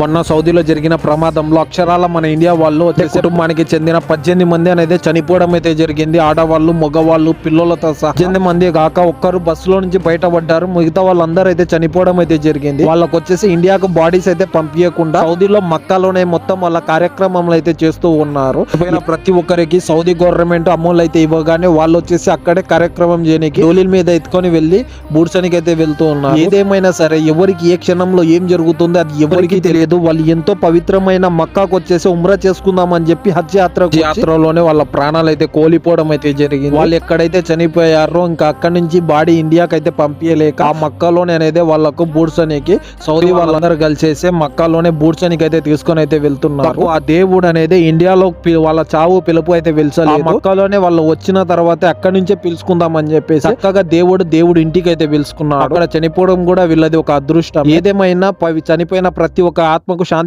మొన్న సౌదీలో జరిగిన ప్రమాదంలో అక్షరాల మన ఇండియా వాళ్ళు వచ్చే కుటుంబానికి చెందిన పద్దెనిమిది మంది అనేది చనిపోవడం అయితే జరిగింది. ఆడవాళ్ళు మగవాళ్ళు పిల్లలతో సహా పద్దెనిమిది మంది కాక ఒక్కరు బస్సులో నుంచి బయటపడ్డారు. మిగతా వాళ్ళందరూ అయితే చనిపోవడం అయితే జరిగింది. వాళ్ళకి వచ్చేసి ఇండియాకు బాడీస్ అయితే పంపించకుండా సౌదీలో మక్కాలోనే మొత్తం వాళ్ళ కార్యక్రమాలు అయితే చేస్తూ ఉన్నారు. ప్రతి ఒక్కరికి సౌదీ గవర్నమెంట్ అమౌంట్ అయితే ఇవ్వగానే వాళ్ళు వచ్చేసి అక్కడే కార్యక్రమం చేయడానికి డోలీల మీద ఎత్తుకొని వెళ్ళి బూడ్సనికి అయితే వెళ్తూ ఉన్నారు. ఏదేమైనా సరే ఎవరికి ఏ క్షణంలో ఏం జరుగుతుందో అది ఎవరికి తెలియదు వాళ్ళు ఎంతో పవిత్రమైన మక్కాకు వచ్చేసి ఉమ్రా చేసుకుందాం అని చెప్పి హజ్ యాత్ర యాత్రలోనే వాళ్ళ ప్రాణాలు అయితే కోల్పోవడం అయితే జరిగింది. వాళ్ళు ఎక్కడైతే చనిపోయారో ఇంకా అక్కడి నుంచి బాడీ ఇండియాకి అయితే పంపించలేక ఆ మక్కాలోనే అనేది వాళ్ళకు బూడ్సనికి సౌదీ వాళ్ళందరూ కలిసేసి మక్కాలోనే బూడ్సనికి అయితే తీసుకొని అయితే వెళ్తున్నారు. ఆ దేవుడు అనేది ఇండియాలో వాళ్ళ చావు పిలుపు అయితే వెళ్చలేదు. మక్కాలోనే వాళ్ళు వచ్చిన తర్వాత అక్కడి నుంచే పిలుచుకుందాం అని చెప్పేసి చక్కగా దేవుడు దేవుడు ఇంటికి అయితే పిలుచుకున్నాడు. అక్కడ చనిపోవడం కూడా వీళ్ళది ఒక అదృష్టం. ఏదేమైనా పవి- చనిపోయిన ప్రతి ఒక్క आत्मा को शांति